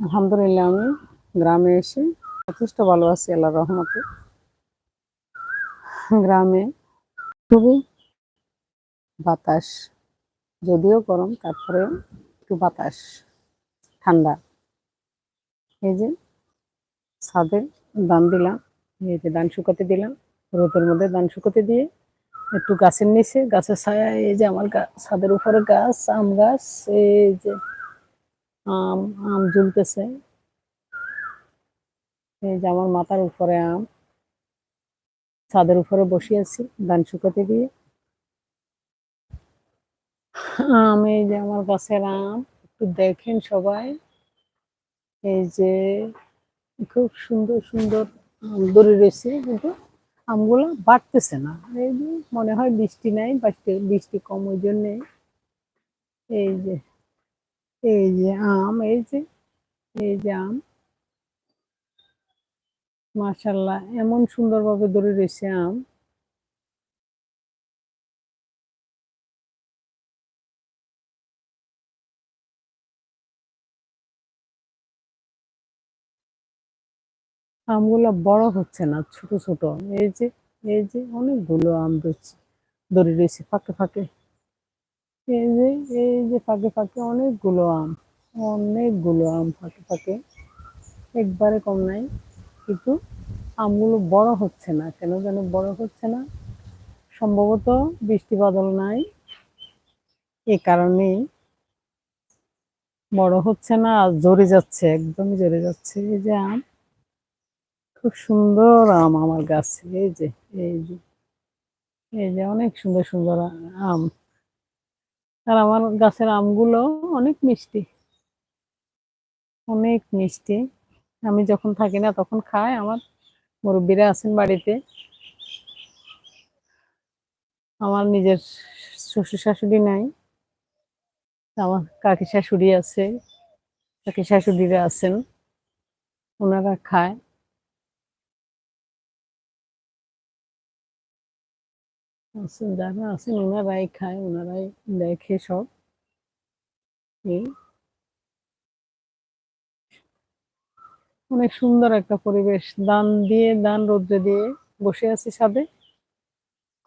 আলহামদুলিল্লাহ, আমি গ্রামে এসে যথেষ্ট ভালো আছি আল্লাহ রহমতে। গ্রামে খুবই বাতাস, যদিও গরম, তারপরে একটু বাতাস, ঠান্ডা। এই যে ছাদে দান দিলাম, এই যে ধান শুকাতে দিলাম, রোদের মধ্যে ধান শুকাতে দিয়ে একটু গাছের নিচে, গাছের ছায়া এই যে আমার ছাদের উপরে গাছ, আম গাছ, এই যে আম আম ঝুলতেছে। এই যে আমার মাথার উপরে আম। ছাদের উপরে বসে আছি, ধান শুকাতে দিয়ে আম, এই যে আমার গাছের আম, একটু দেখেন সবাই। এই যে খুব সুন্দর সুন্দর আম ধরে রয়েছে, কিন্তু আমগুলো বাড়তেছে না। এই যে মনে হয় বৃষ্টি নাই বৃষ্টি বৃষ্টি কম ওই জন্যে এই যে এই যে আম এই যে এই যে আম মাশাল্লাহ এমন সুন্দরভাবে ধরে রয়েছে আম আমগুলো বড় হচ্ছে না ছোট ছোট এই যে এই যে অনেকগুলো আম রয়েছে ধরে রয়েছে ফাঁকে ফাঁকে এই যে এই যে ফাঁকে ফাঁকে অনেকগুলো আম অনেকগুলো আম ফাঁকে ফাঁকে, একবারে কম নাই, কিন্তু আমগুলো বড় হচ্ছে না। কেন যেন বড় হচ্ছে না? সম্ভবত বৃষ্টি বাদল নাই। এ কারণেই বড় হচ্ছে না ঝরে যাচ্ছে, একদমই ঝরে যাচ্ছে। এই যে আম, খুব সুন্দর আম আমার গাছে। এই যে এই যে এই যে অনেক সুন্দর সুন্দর আম। আর আমার গাছের আমগুলো অনেক মিষ্টি। অনেক মিষ্টি। আমি যখন থাকি না তখন খাই, আমার মুরব্বীরা আছেন বাড়িতে। আমার নিজের শ্বশুর শাশুড়ি নাই। আমার কাকি শাশুড়ি আছে, কাকি শাশুড়িরা আছেন, ওনারা খায়। যারা আছেন, ওনারাই খায়, ওনারাই দেখে সব। অনেক সুন্দর একটা পরিবেশ। দান দিয়ে, দান রোদ্রে দিয়ে বসে আছি ছাদে।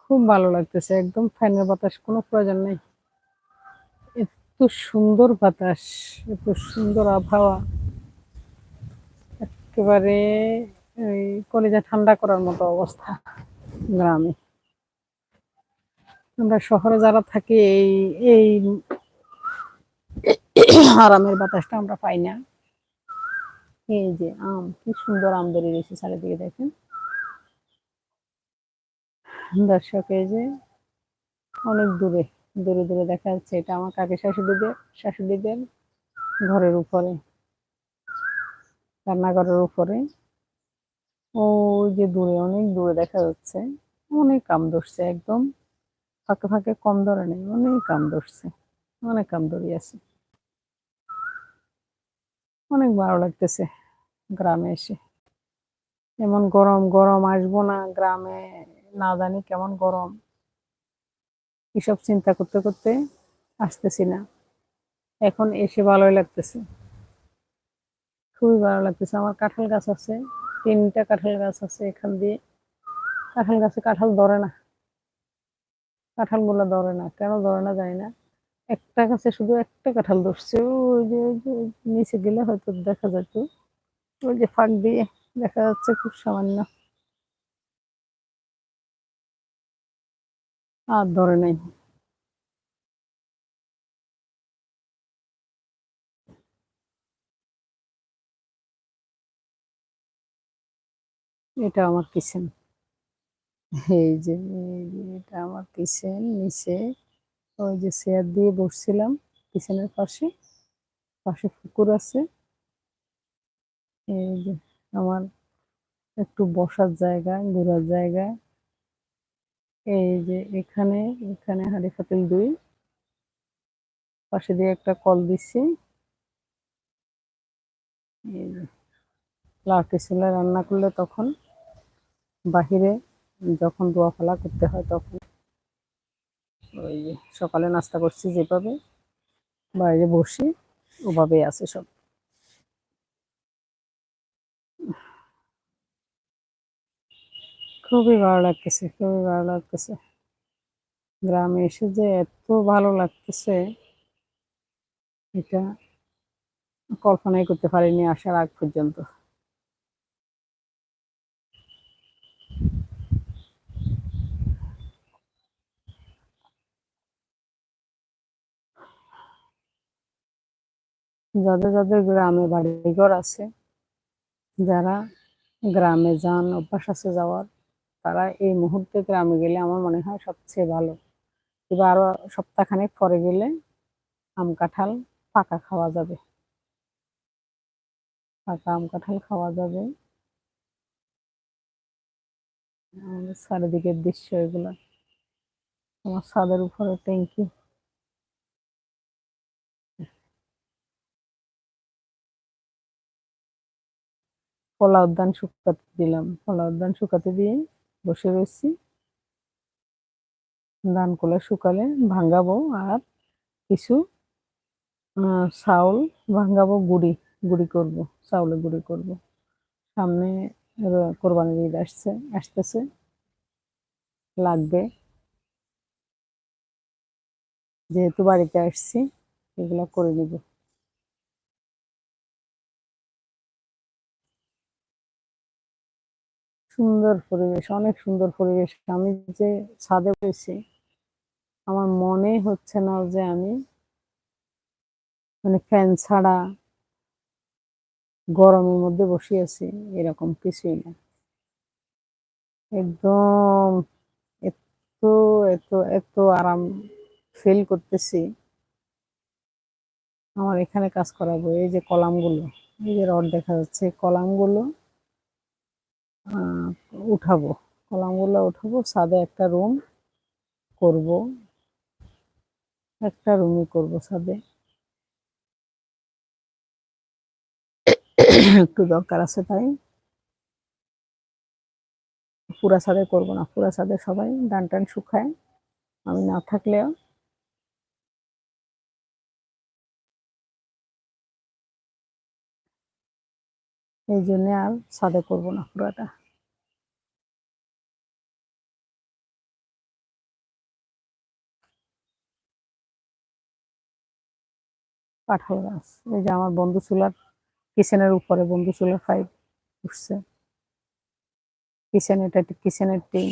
খুব ভালো লাগতেছে, একদম ফ্যানের বাতাস, কোনো প্রয়োজন নেই। এত সুন্দর বাতাস, এত সুন্দর আবহাওয়া। একেবারে কলেজা ঠান্ডা করার মতো অবস্থা গ্রামে। আমরা শহরে যারা থাকি, এই এই আরামের বাতাসটা আমরা পাই না। এই যে আম, কি সুন্দর আম ধরে রয়েছে চারিদিকে, দেখেন। দর্শক, এই যে অনেক দূরে দূরে দূরে দেখা যাচ্ছে। এটা আমার কাকি শাশুড়িদের শাশুড়িদের ঘরের উপরে, রান্নাঘরের উপরে। ও যে দূরে, অনেক দূরে দেখা যাচ্ছে। অনেক আম ধরছে একদম। ফাঁকে ফাঁকে কম ধরে নেই, অনেক আম ধরছে, অনেক আম আছে। অনেক ভালো লাগতেছে গ্রামে এসে। এমন গরম গরম আসব না গ্রামে, না জানি কেমন গরম। এসব চিন্তা করতে করতে আসতেছি না। এখন এসে ভালোই লাগতেছে। খুবই ভালো লাগতেছে। আমার কাঁঠাল গাছ আছে, তিনটা কাঁঠাল গাছ আছে এখান দিয়ে। কাঁঠাল গাছে কাঁঠাল ধরে না। কাঁঠালগুলো ধরে না, কেন ধরে না জানি না। একটা গাছে শুধু একটা কাঁঠাল ধরছে, ওই যে নিচে গেলে হয়তো দেখা যেত ওই যে ফাঁক দিয়ে দেখা যাচ্ছে খুব সামান্য। আর ধরে নাই। এটা আমার কিচেন। এই যে এটা আমার কিচেন নিচে ওই যে চেয়ার দিয়ে বসছিলাম কিচেনের পাশে। পাশে পুকুর আছে। এই যে আমার একটু বসার জায়গা, ঘোরার জায়গা। এই যে এখানে এখানে হাঁড়ি পাতিল দুই। পাশে দিয়ে একটা কল দিচ্ছি। লাউটি চুলায় রান্না করলে তখন বাহিরে যখন রোয়া ফলা করতে হয় তখন ওই সকালে নাস্তা করছি যেভাবে, বাইরে বসি, ওভাবেই আছে সব। খুবই ভালো লাগতেছে, খুবই ভালো লাগতেছে। গ্রামে এসে যে এত ভালো লাগতেছে, এটা কল্পনাই করতে পারিনি আসার আগ পর্যন্ত। যাদের যাদের গ্রামে বাড়িঘর আছে, যারা গ্রামে যান, অভ্যাস আছে যাওয়ার, তারা এই মুহূর্তে গ্রামে গেলে আমার মনে হয় সবচেয়ে ভালো। এবার আরও সপ্তাহখানেক পরে গেলে আম কাঁঠাল পাকা খাওয়া যাবে। পাকা আম কাঁঠাল খাওয়া যাবে। চারিদিকের দৃশ্য এগুলা। আমার ছাদের উপরে ট্যাঙ্কি কলা উদ্যান শুকাতে দিলাম। কলা উদ্যান শুকাতে দিয়ে বসে রয়েছি। ধানগুলো শুকালে ভাঙ্গাবো আর কিছু চাউল ভাঙ্গাবো গুড়ি গুড়ি করব চাউলে গুড়ি করব। সামনে কোরবানির ঈদ আসছে, আসতেছে। লাগবে। যেহেতু বাড়িতে আসছি, এগুলো করে নিব। সুন্দর পরিবেশ, অনেক সুন্দর পরিবেশ। আমি যে ছাদে বসেছি আমার মনে হচ্ছে না যে আমি মানে ফ্যান ছাড়া গরমের মধ্যে বসে আছি, এরকম কিছুই না। একদম এত এত এত আরাম ফিল করতেছি। আমার এখানে কাজ করাবো, এই যে কলামগুলো, এই যে রড দেখা যাচ্ছে, কলামগুলো উঠাবো। কলামগুলো উঠাবো সাদে একটা রুম করব। একটা রুমই করব ছাদে। একটু দরকার আছে তাই। পুরা ছাদে করব না, পুরা ছাদে সবাই ডান টান শুকায়। আমি না থাকলেও এই জন্য আর ছাদে করব না পুরাটা। কাঁঠাল গাছ এই যে আমার বন্ধু চুলার কিচেনের উপরে বন্ধু চুলার পাইপ উঠছে। কিচেন এটা কিচেনের টিন।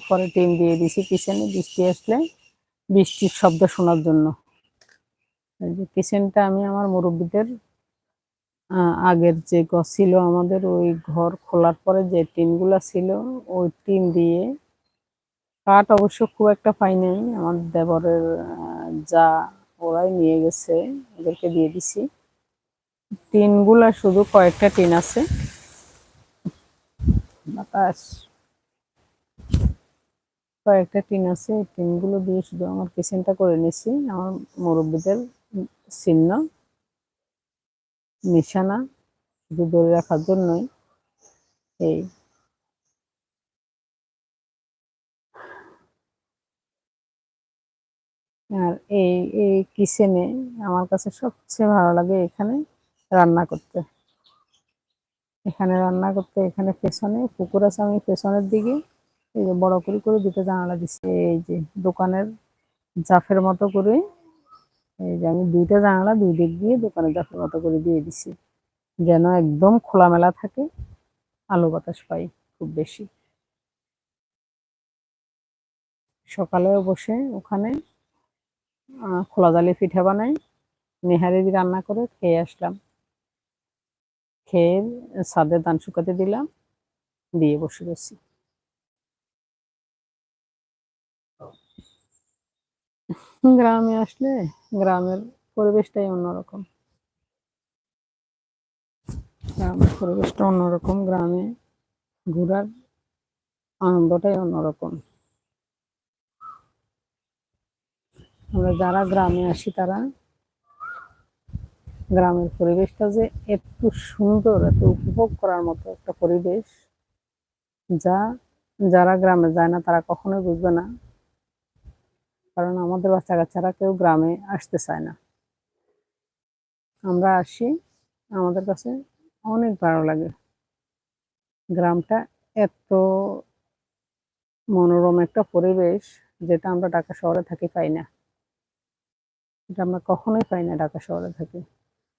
উপরে টিন দিয়ে দিছি কিচেনে, বৃষ্টি আসলে বৃষ্টির শব্দ শোনার জন্য। যে কিচেনটা আমি আমার মুরব্বীদের আগের যে ঘর ছিল আমাদের, ওই ঘর খোলার পরে যে টিনগুলো ছিল, ওই টিন দিয়ে কাঠ অবশ্য খুব একটা পাই নাই। আমার দেবরের যা ওরাই নিয়ে গেছে, ওদেরকে দিয়ে দিছি। টিনগুলা শুধু কয়েকটা টিন আছে। বাতাস। কয়েকটা টিন আছে টিনগুলো দিয়ে শুধু আমার কিচেনটা করে নিছি। আমার মুরব্বীদের চিহ্ন। নিশানা, শুধু ধরে রাখার জন্যই এই। আর এই এই কিচেনে আমার কাছে সবচেয়ে ভালো লাগে এখানে রান্না করতে। এখানে রান্না করতে, এখানে পেছনে পুকুর আছে আমি পেছনের দিকে। এই যে বড় করে করে দুটো জানালা দিচ্ছি এই যে দোকানের জাফের মতো করে এই যে আমি দুইটা জানালা দুই দিক দিয়ে দোকানে জাফের মতো করে দিয়ে দিছি। যেন একদম খোলামেলা থাকে, আলো বাতাস পাই খুব বেশি। সকালে বসে ওখানে খোলা জালি পিঠা বানাই নেহারি রান্না করে খেয়ে আসলাম। খেয়ে ছাদে ধান শুকাতে দিলাম, দিয়ে বসে গেছি গ্রামে আসলে গ্রামের পরিবেশটাই অন্যরকম। গ্রামের পরিবেশটা অন্যরকম, গ্রামে ঘোরার আনন্দটাই অন্যরকম। আমরা যারা গ্রামে আসি তারা গ্রামের পরিবেশটা যে এত সুন্দর, এত উপভোগ করার মতো একটা পরিবেশ, যা যারা গ্রামে যায় না তারা কখনোই বুঝবে না। কারণ আমাদের বাচ্চা কাচ্চারা কেউ গ্রামে আসতে চায় না। আমরা আসি, আমাদের কাছে অনেক ভালো লাগে। গ্রামটা এত মনোরম একটা পরিবেশ যেটা আমরা ঢাকা শহরে থাকি পাই না। এটা আমরা কখনোই পাই না ঢাকা শহরে থাকি।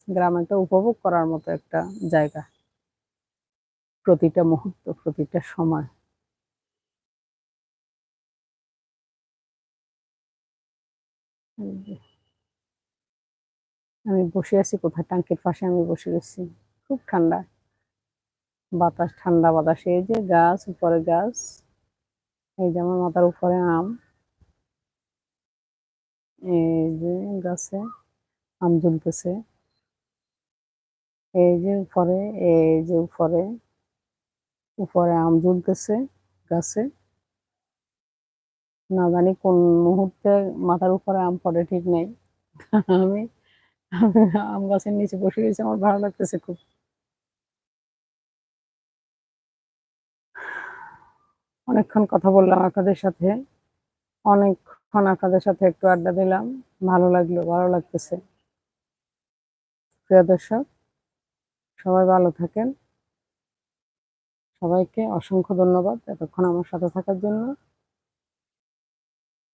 গ্রাম একটা উপভোগ করার মতো একটা জায়গা। প্রতিটা মুহূর্ত, প্রতিটা সময়। আমি বসে আছি কোথায়? টাঙ্কির পাশে আমি বসে গেছি খুব ঠান্ডা। বাতাস ঠান্ডা বাতাস। এই যে গাছ, উপরে গাছ। এই যে আমার মাথার উপরে আম। এই যে গাছে আম ঝুলতেছে। এই যে উপরে, এই যে উপরে। উপরে আম ঝুলতেছে গাছে। না জানি কোন মুহূর্তে মাথার উপরে আম পড়ে, ঠিক নেই। আমি আমি গাছের নিচে বসে গেছি আমার ভালো লাগতেছে খুব। অনেকক্ষণ কথা বললাম আপনাদের সাথে। অনেকক্ষণ আপনাদের সাথে একটু আড্ডা দিলাম। ভালো লাগল, ভালো লাগতেছে। প্রিয় দর্শক, সবাই ভালো থাকেন। সবাইকে অসংখ্য ধন্যবাদ এতক্ষণ আমার সাথে থাকার জন্য।